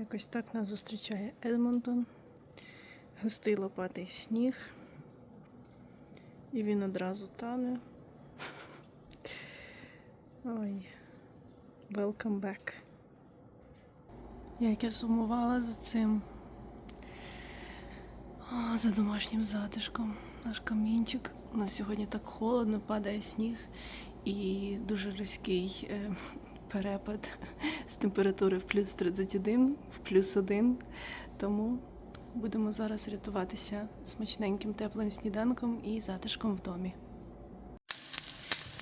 Якось так нас зустрічає Едмонтон. Густий лопатий сніг. І він одразу тане. Ой. Welcome back. Як я сумувала за цим. О, за домашнім затишком. Наш камінчик. У нас сьогодні так холодно, падає сніг і дуже різкий е, перепад з температури в плюс 31, в плюс 1. Тому будемо зараз рятуватися смачненьким теплим сніданком і затишком в домі.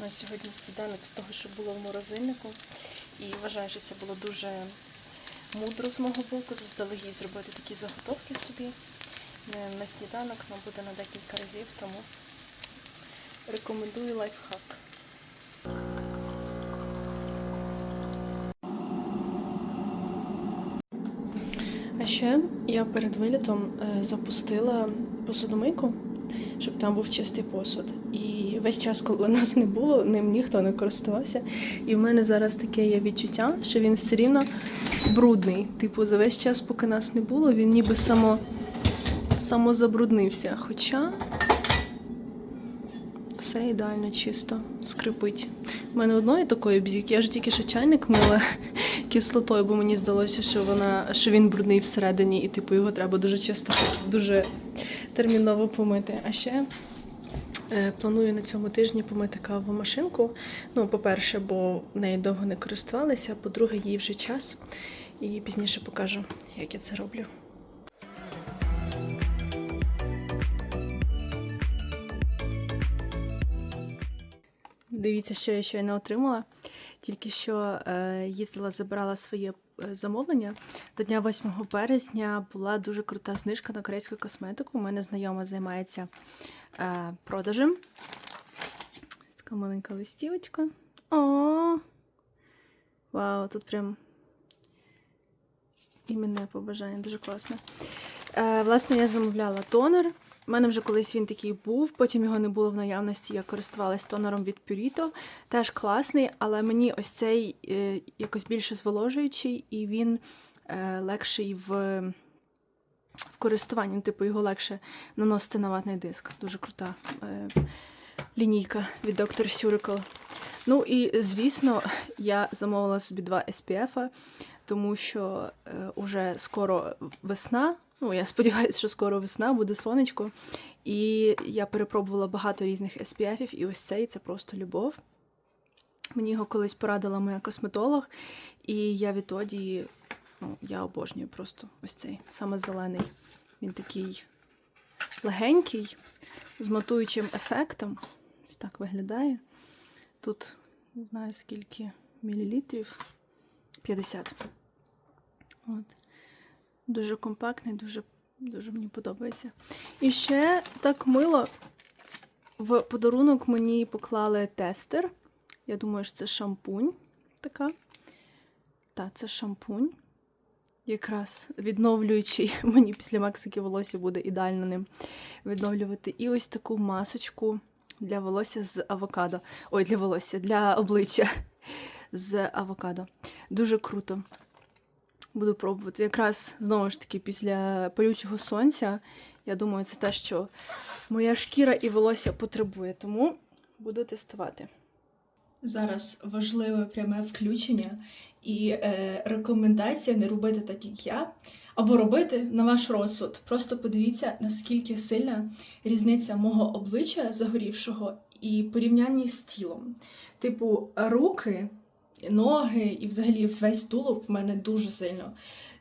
У нас сьогодні сніданок з того, що було в морозильнику. І вважаю, що це було дуже мудро з мого боку, заздалегідь зробити такі заготовки собі. На сніданок, але буде на декілька разів, тому рекомендую лайфхак. Ще я перед вилітом е, запустила посудомийку, щоб там був чистий посуд. І весь час, коли нас не було, ним ніхто не користувався. І в мене зараз таке є відчуття, що він все рівно брудний. Типу, за весь час, поки нас не було, він ніби само, самозабруднився. Хоча все ідеально чисто, скрипить. У мене одної такої бзік, я ж тільки що чайник мила кислотою, бо мені здалося, що вона що він брудний всередині, і типу його треба дуже чисто, дуже терміново помити. А ще е, планую на цьому тижні помити кавомашинку. Ну, по-перше, бо нею довго не користувалися, по-друге, їй вже час. І пізніше покажу, як я це роблю. Дивіться, що я щойно отримала. Тільки що е, їздила, забирала своє е, замовлення. До дня 8 березня була дуже крута знижка на корейську косметику. У мене знайома займається е, продажем. Така маленька листівочка. О! Вау, тут прям іменне побажання, дуже класно. Власне, я замовляла тонер. У мене вже колись він такий був, потім його не було в наявності. Я користувалась тонером від Purito. Теж класний, але мені ось цей е, якось більше зволожуючий, і він е, легший в, в користуванні. Типу, його легше наносити на ватний диск. Дуже крута е, лінійка від Dr. Surical. Ну і звісно, я замовила собі два SPF, тому що е, уже скоро весна. Ну, я сподіваюся, що скоро весна, буде сонечко. І я перепробувала багато різних SPF, і ось цей це просто любов. Мені його колись порадила моя косметолог, і я відтоді ну, я обожнюю просто ось цей, саме зелений. Він такий легенький, з матуючим ефектом. Ось так виглядає. Тут не знаю скільки мілілітрів. 50. От. Дуже компактний, дуже, дуже мені подобається. І ще так мило. В подарунок мені поклали тестер. Я думаю, що це шампунь така. Так, це шампунь. Якраз відновлюючий, мені після Мексики волосся буде ідеально ним відновлювати. І ось таку масочку для волосся з авокадо. Ой, для волосся, для обличчя з авокадо. Дуже круто. Буду пробувати. Якраз знову ж таки після палючого сонця. Я думаю, це те, що моя шкіра і волосся потребує, тому буду тестувати. Зараз важливе пряме включення і е, рекомендація не робити так, як я, або робити на ваш розсуд. Просто подивіться, наскільки сильна різниця мого обличчя загорівшого і порівнянні з тілом. Типу, руки ноги і взагалі весь тулуб в мене дуже сильно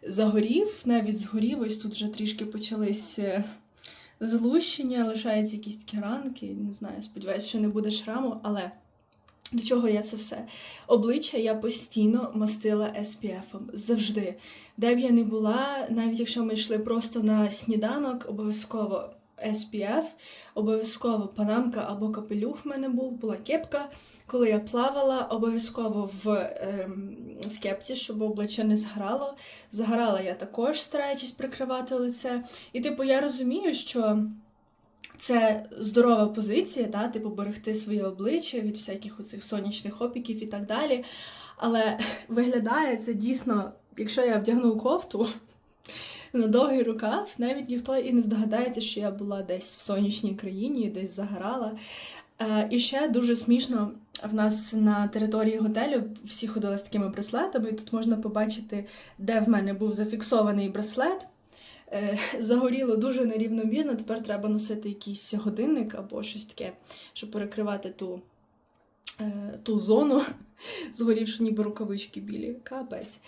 загорів, навіть згорів. Ось тут вже трішки почались е, злущення, лишаються якісь такі ранки. Не знаю, сподіваюся, що не буде шраму, але. До чого я це все? Обличчя я постійно мастила SPF. Завжди. Де б я не була, навіть якщо ми йшли просто на сніданок, обов'язково SPF, обов'язково панамка або капелюх в мене був, була кепка. Коли я плавала, обов'язково в, ем, в кепці, щоб обличчя не зграло. Загорала я також, стараючись прикривати лице. І, типу, я розумію, що. Це здорова позиція, та, типу, берегти своє обличчя від всяких оцих сонячних опіків і так далі. Але виглядає це дійсно якщо я вдягну кофту на довгий рукав, навіть ніхто і не здогадається, що я була десь в сонячній країні, десь загорала. Е, І ще дуже смішно, в нас на території готелю всі ходили з такими браслетами, і тут можна побачити, де в мене був зафіксований браслет. Е, Загоріло дуже нерівномірно. Тепер треба носити якийсь годинник або щось таке, щоб перекривати ту, е, ту зону, згорівши ніби рукавички білі. Капець.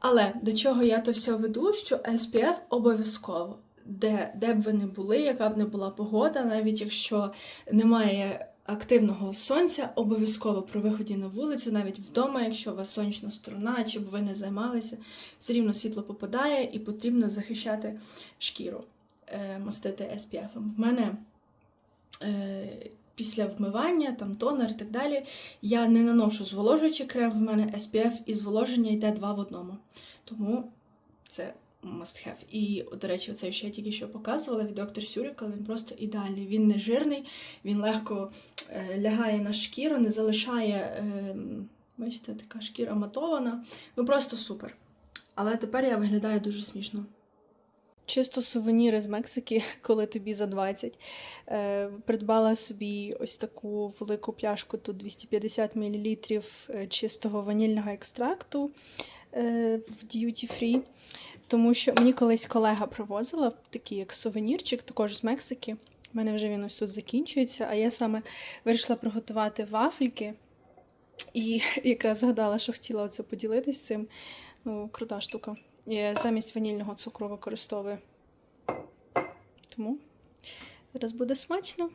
Але до чого я то все веду, що SPF обов'язково. Де, де б ви не були, яка б не була погода, навіть якщо немає активного сонця, обов'язково при виході на вулицю, навіть вдома, якщо у вас сонячна сторона, чи б ви не займалися, все рівно світло попадає і потрібно захищати шкіру, е, мастити SPF. В мене е, після вмивання, там тонер і так далі, я не наношу зволожуючий крем, в мене SPF і зволоження йде два в одному. Тому це must have. І, до речі, оцей, що я тільки що показувала від доктор Сюріка, він просто ідеальний. Він не жирний, він легко е, лягає на шкіру, не залишає, е, бачите, така шкіра матована. Ну просто супер. Але тепер я виглядаю дуже смішно. Чисто сувеніри з Мексики, коли тобі за 20. Е, придбала собі ось таку велику пляшку, тут 250 мл чистого ванільного екстракту е, в Duty Free. Тому що мені колись колега привозила такий як сувенірчик, також з Мексики. У мене вже він ось тут закінчується, а я саме вирішила приготувати вафельки. І якраз згадала, що хотіла оце поділитися цим. Ну, крута штука. Я замість ванільного цукру використовую. Тому зараз буде смачно.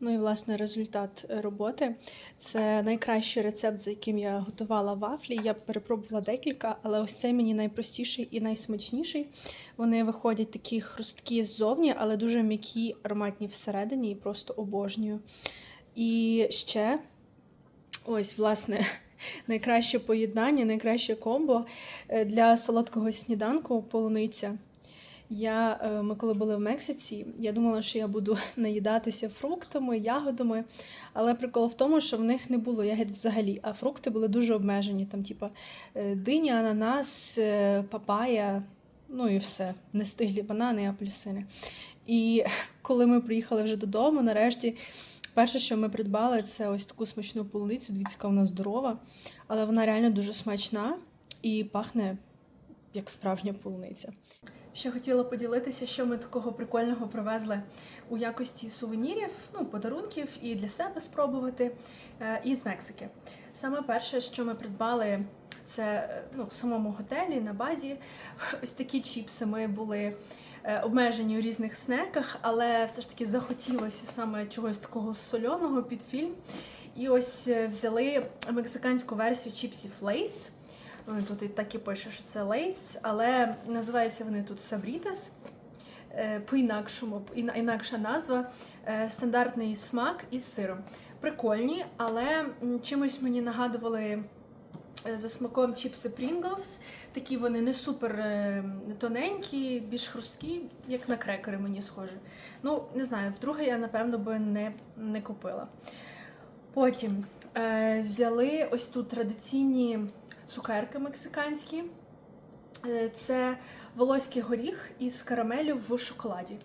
Ну і власне результат роботи. Це найкращий рецепт, за яким я готувала вафлі. Я перепробувала декілька, але ось цей мені найпростіший і найсмачніший. Вони виходять такі хрусткі ззовні, але дуже м'які, ароматні всередині і просто обожнюю. І ще ось, власне, найкраще поєднання, найкраще комбо е, для солодкого сніданку полуниця. Я, е, ми коли були в Мексиці, я думала, що я буду наїдатися фруктами, ягодами. Але прикол в тому, що в них не було ягід взагалі, а фрукти були дуже обмежені. Там, типа, е, диня, ананас, папая, ну і все. Нестиглі банани, апельсини. І коли ми приїхали вже додому, нарешті, перше, що ми придбали, це ось таку смачну полуницю. Дивіться, яка вона здорова, але вона реально дуже смачна і пахне як справжня полуниця. Ще хотіла поділитися, що ми такого прикольного привезли у якості сувенірів, ну, подарунків і для себе спробувати е, із Мексики. Саме перше, що ми придбали, це е, ну, в самому готелі на базі. Ось такі чіпси ми були обмежені у різних снеках, але все ж таки захотілося саме чогось такого сольоного під фільм. І ось е, взяли мексиканську версію чіпсів Lays. Вони тут і так і пише, що це лейс, але називаються вони тут Сабрітас. Е, По-інакшому, інакша назва, е, стандартний смак із сиром. Прикольні, але чимось мені нагадували е, за смаком чіпси Pringles. Такі вони не супер е, тоненькі, більш хрусткі, як на крекери мені схоже. Ну, не знаю, вдруге я, напевно, би не, не купила. Потім е, взяли ось тут традиційні цукерки мексиканські. Е, Це волоський горіх із карамелю в шоколаді.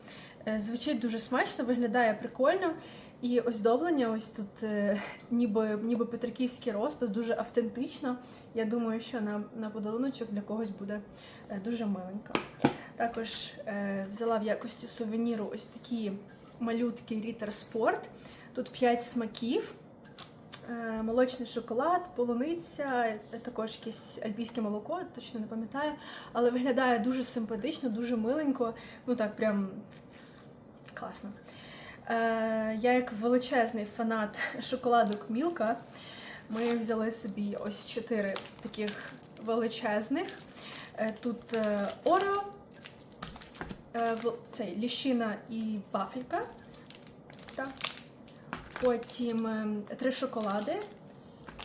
Е, Звучить дуже смачно, виглядає прикольно. І оздоблення, ось тут е, ніби, ніби петриківський розпис, дуже автентично. Я думаю, що на, на подаруночок для когось буде е, дуже миленько. Також е, взяла в якості сувеніру ось такі малютки Ritter Sport. Тут 5 смаків. Е, Молочний шоколад, полуниця, е, також якесь альпійське молоко, точно не пам'ятаю, але виглядає дуже симпатично, дуже миленько. Ну так, прям класно. Е, я як величезний фанат шоколадок Мілка, ми взяли собі ось чотири таких величезних. Е, Тут е, Орео, цей ліщина і вафелька. Так. Потім ем, три шоколади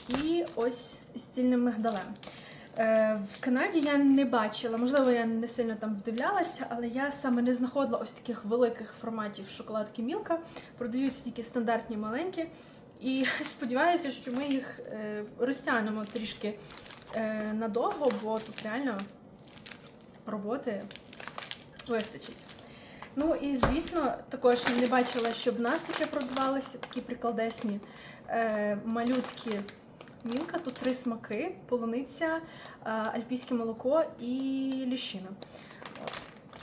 і ось з мигдалем. Е, В Канаді я не бачила, можливо, я не сильно там вдивлялася, але я саме не знаходила ось таких великих форматів шоколадки Мілка. Продаються тільки стандартні маленькі. І сподіваюся, що ми їх е, розтягнемо трішки е, надовго, бо тут реально роботи вистачить. Ну і звісно, також не бачила, щоб в нас таке продавалося, такі прикладесні малютки. Мінка, тут три смаки: полуниця, е, альпійське молоко і ліщина.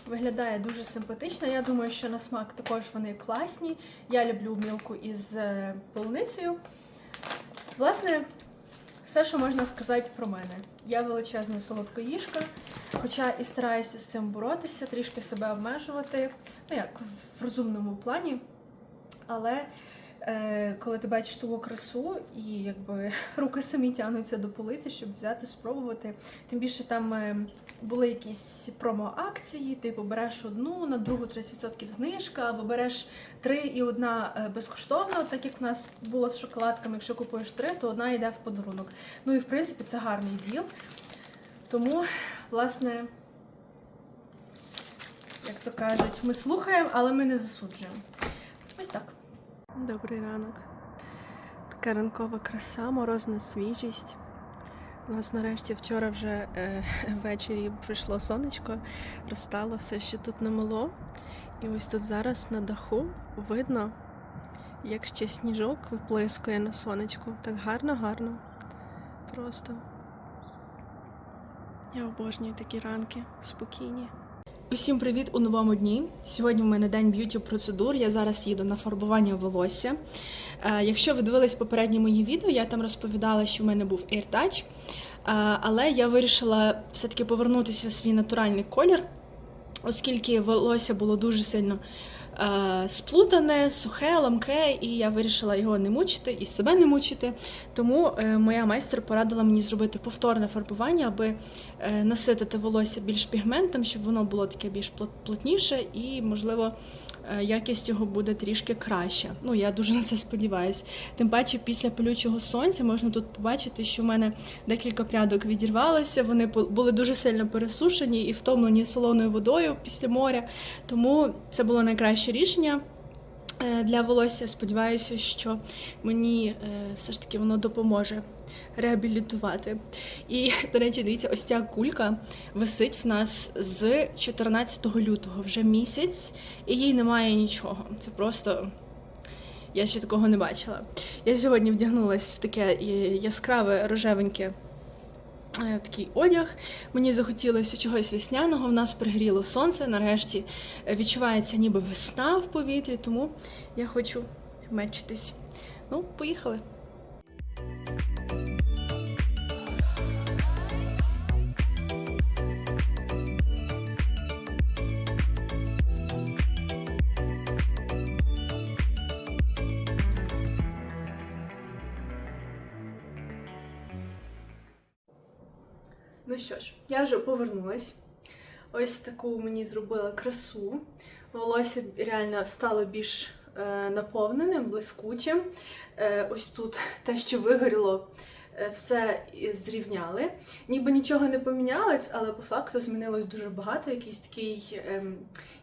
Виглядає дуже симпатично. Я думаю, що на смак також вони класні. Я люблю мілку із е, полуницею. Власне, все, що можна сказати про мене. Я величезна солодкоїжка, хоча і стараюся з цим боротися, трішки себе обмежувати, ну як в розумному плані. Але коли ти бачиш ту красу, і якби руки самі тягнуться до полиці, щоб взяти, спробувати. Тим більше там е, були якісь промо-акції, типу береш одну, на другу 30% знижка, або береш три і одна е, безкоштовно, так як в нас було з шоколадками. Якщо купуєш три, то одна йде в подарунок. Ну і в принципі це гарний діл. Тому, власне, як то кажуть, ми слухаємо, але ми не засуджуємо. Добрий ранок. Така ранкова краса, морозна свіжість. У нас нарешті вчора вже е, ввечері прийшло сонечко, розстало все, що тут намело. І ось тут зараз на даху видно, як ще сніжок виплискує на сонечку. Так гарно, гарно. Просто. Я обожнюю такі ранки, спокійні. Усім привіт у новому дні. Сьогодні в мене день б'юті процедур. Я зараз їду на фарбування волосся. Е, якщо ви дивились попередні мої відео, я там розповідала, що в мене був AirTouch, е, але я вирішила все-таки повернутися в свій натуральний колір, оскільки волосся було дуже сильно сплутане, сухе, ламке, і я вирішила його не мучити і себе не мучити. Тому е, моя майстер порадила мені зробити повторне фарбування, аби е, наситити волосся більш пігментом, щоб воно було таке більш плотніше і, можливо, е, якість його буде трішки краще. Ну, я дуже на це сподіваюся. Тим паче, після палючого сонця можна тут побачити, що в мене декілька прядок відірвалося. Вони були дуже сильно пересушені і втомлені солоною водою після моря. Тому це було найкраще рішення. Е, Для волосся сподіваюся, що мені е, все ж таки воно допоможе реабілітувати. І, до речі, дивіться, ось ця кулька висить в нас з 14 лютого, вже місяць, і їй немає нічого. Це просто. Я ще такого не бачила. Я сьогодні вдягнулася в таке е, яскраве рожевеньке е, такий одяг. Мені захотілося чогось весняного. В нас пригріло сонце. Нарешті е, відчувається ніби весна в повітрі, тому я хочу мечитись. Ну, поїхали. Я вже повернулась. Ось таку мені зробила красу. Волосся реально стало більш е, наповненим, блискучим. Е, ось тут те, що вигоріло, е, все зрівняли. Ніби нічого не помінялось, але по факту змінилось дуже багато. Якийсь такий ем,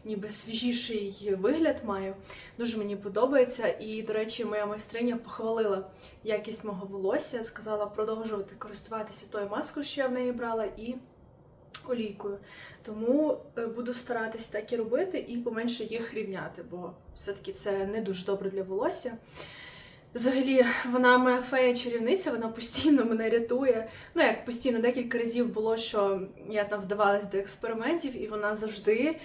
ніби свіжіший вигляд маю. Дуже мені подобається. І, до речі, моя майстриня похвалила якість мого волосся, сказала продовжувати користуватися тою маскою, що я в неї брала, і олійкою. Тому е, буду старатись так і робити і поменше їх рівняти, бо все-таки це не дуже добре для волосся. Взагалі, вона моя фея-чарівниця, вона постійно мене рятує. Ну, як постійно, декілька разів було, що я там вдавалась до експериментів, і вона завжди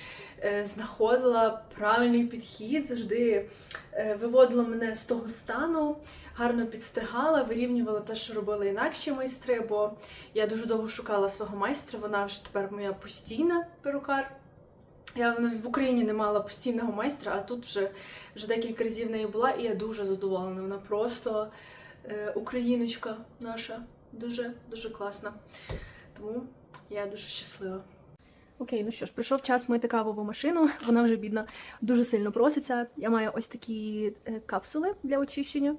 е, знаходила правильний підхід, завжди е, виводила мене з того стану, гарно підстригала, вирівнювала те, що робили інакші майстри, бо я дуже довго шукала свого майстра, вона вже тепер моя постійна перукар. Я в Україні не мала постійного майстра, а тут вже, вже декілька разів в неї була, і я дуже задоволена. Вона просто е, україночка наша, дуже дуже класна. Тому я дуже щаслива. Окей, ну що ж, прийшов час мити кавову машину. Вона вже бідна, дуже сильно проситься. Я маю ось такі е, капсули для очищення,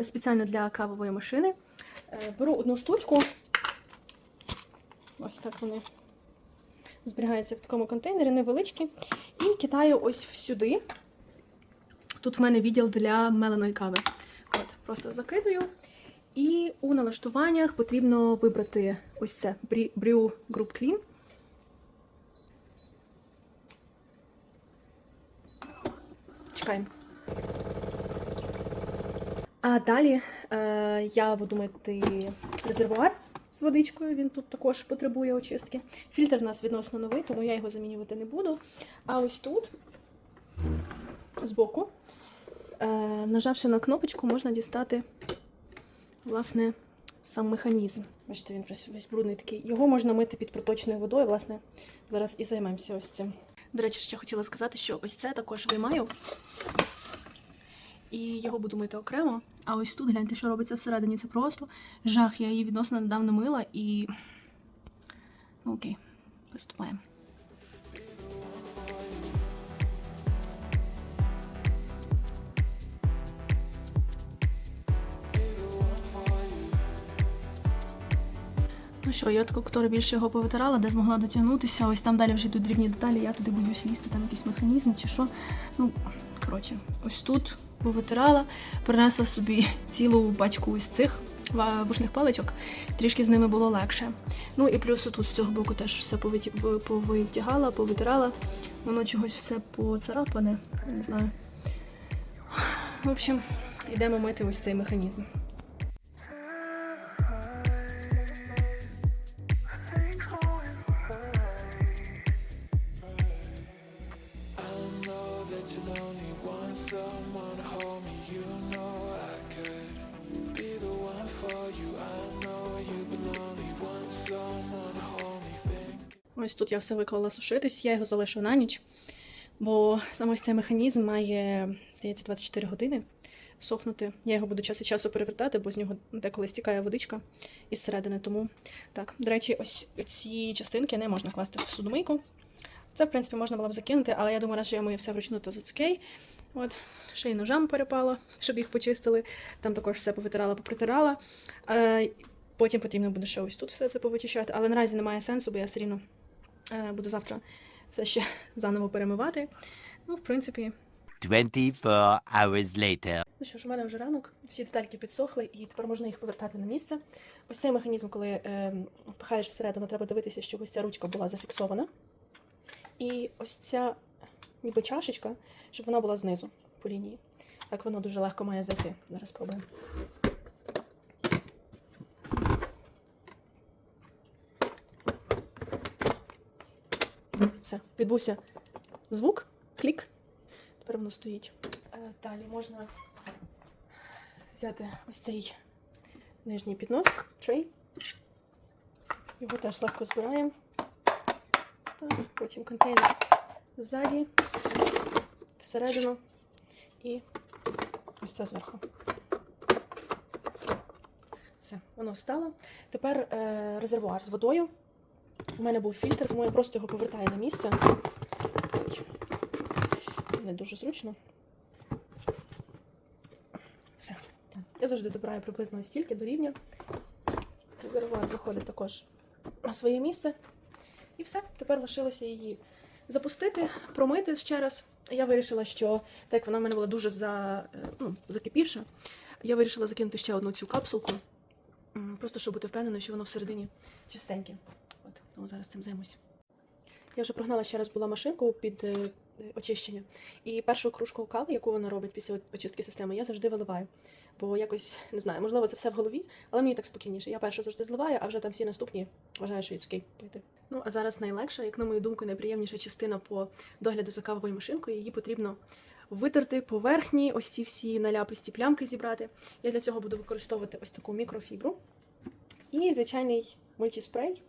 е, спеціально для кавової машини. Е, Беру одну штучку. Ось так вони зберігаються в такому контейнері, невеличкі. І кидаю ось сюди. Тут в мене відділ для меленої кави. От, просто закидаю І у налаштуваннях потрібно вибрати ось це Brew Group Clean. Чекаємо. А далі е, я буду мити резервуар з водичкою. Він тут також потребує очистки. Фільтр у нас відносно новий, тому я його замінювати не буду. А ось тут, збоку, е, нажавши на кнопочку, можна дістати власне сам механізм. Бачите, він весь брудний такий. Його можна мити під проточною водою. Власне, зараз і займемося ось цим. До речі, ще хотіла сказати, що ось це також виймаю. І його буду мити окремо. А ось тут гляньте, що робиться всередині. Це просто жах. Я її відносно недавно мила і. Ну окей, приступаємо. Ну що, я таку котре більше його повитирала, де змогла дотягнутися. Ось там далі вже йдуть дрібні деталі, я туди боюсь лізти, там якийсь механізм чи що. Ну, коротше, ось тут повитирала, принесла собі цілу пачку ось цих вушних паличок, трішки з ними було легше. Ну і плюс тут з цього боку теж все повитягала, повитирала. Воно чогось все поцарапане, не знаю. В общем, йдемо мити ось цей механізм. Ось тут я все виклала сушитись, я його залишу на ніч, бо саме ось цей механізм має, здається, 24 години сохнути. Я його буду час від часу перевертати, бо з нього деколи стікає водичка із середини. Тому так, до речі, ось ці частинки не можна класти в судомийку. Це, в принципі, можна було б закинути, але я думаю, що я мою все вручну, то це окей. От, ще й ножам перепало, щоб їх почистили. Там також все повитирала, попритирала. Е, потім потрібно буде ще ось тут все це повичищати, але наразі немає сенсу, бо я все рівно Е, Буду завтра все ще заново перемивати. Ну, в принципі, 24 hours later. ну що ж, у мене вже ранок, всі детальки підсохли, і тепер можна їх повертати на місце. Ось цей механізм, коли е, впихаєш всередину, треба дивитися, щоб ось ця ручка була зафіксована. І ось ця ніби чашечка, щоб вона була знизу по лінії. Так воно дуже легко має зайти. Зараз спробуємо. Все, відбувся звук, клік. Тепер воно стоїть. Е, Далі можна взяти ось цей нижній піднос, трей. Його теж легко збираємо. Так, потім контейнер ззаді, всередину і ось це зверху. Все, воно встало. Тепер е, резервуар з водою. У мене був фільтр, тому я просто його повертаю на місце. Не дуже зручно. Все. Я завжди добираю приблизно стільки до рівня. Резервуар заходить також на своє місце. І все. Тепер лишилося її запустити, промити ще раз. Я вирішила, що так як вона в мене була дуже за, е, ну, закипівша, я вирішила закинути ще одну цю капсулку. Просто щоб бути впевненою, що воно всередині чистеньке. От, тому зараз цим займусь. Я вже прогнала ще раз була машинку під е, очищення. І першу кружку кави, яку вона робить після очистки системи, я завжди виливаю. Бо якось не знаю, можливо, це все в голові, але мені так спокійніше. Я першу завжди зливаю, а вже там всі наступні вважаю, що окей пити. Ну а зараз найлегша, як на мою думку, найприємніша частина по догляду за кавовою машинкою. Її потрібно витерти поверхні, ось ці всі наляписті плямки зібрати. Я для цього буду використовувати ось таку мікрофібру і звичайний мультіспрей.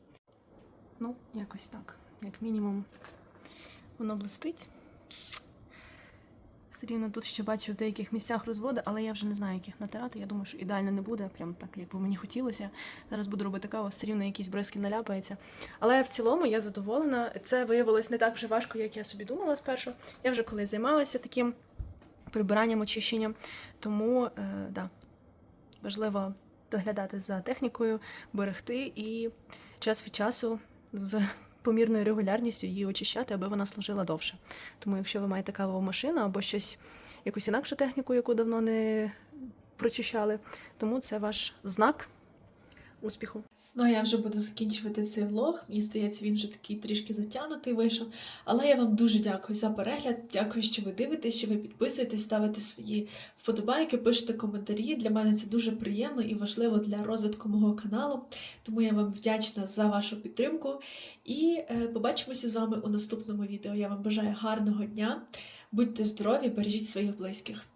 Ну, якось так. Як мінімум, воно блистить. Все рівно тут ще бачу в деяких місцях розводи, але я вже не знаю, як їх натирати. Я думаю, що ідеально не буде, прям так, як би мені хотілося. Зараз буду робити каву, все рівно якісь бризки наляпається. Але в цілому я задоволена. Це виявилось не так вже важко, як я собі думала спершу. Я вже колись займалася таким прибиранням, очищенням. Тому, е, да, важливо доглядати за технікою, берегти і час від часу з помірною регулярністю її очищати, аби вона служила довше. Тому, якщо ви маєте кавову машину або щось, якусь інакшу техніку, яку давно не прочищали. Тому це ваш знак успіху. Ну, я вже буду закінчувати цей влог. Мені здається, він вже такий трішки затягнутий вийшов. Але я вам дуже дякую за перегляд. Дякую, що ви дивитесь, що ви підписуєтесь, ставите свої вподобайки, пишете коментарі. Для мене це дуже приємно і важливо для розвитку мого каналу. Тому я вам вдячна за вашу підтримку. І е, побачимося з вами у наступному відео. Я вам бажаю гарного дня. Будьте здорові, бережіть своїх близьких.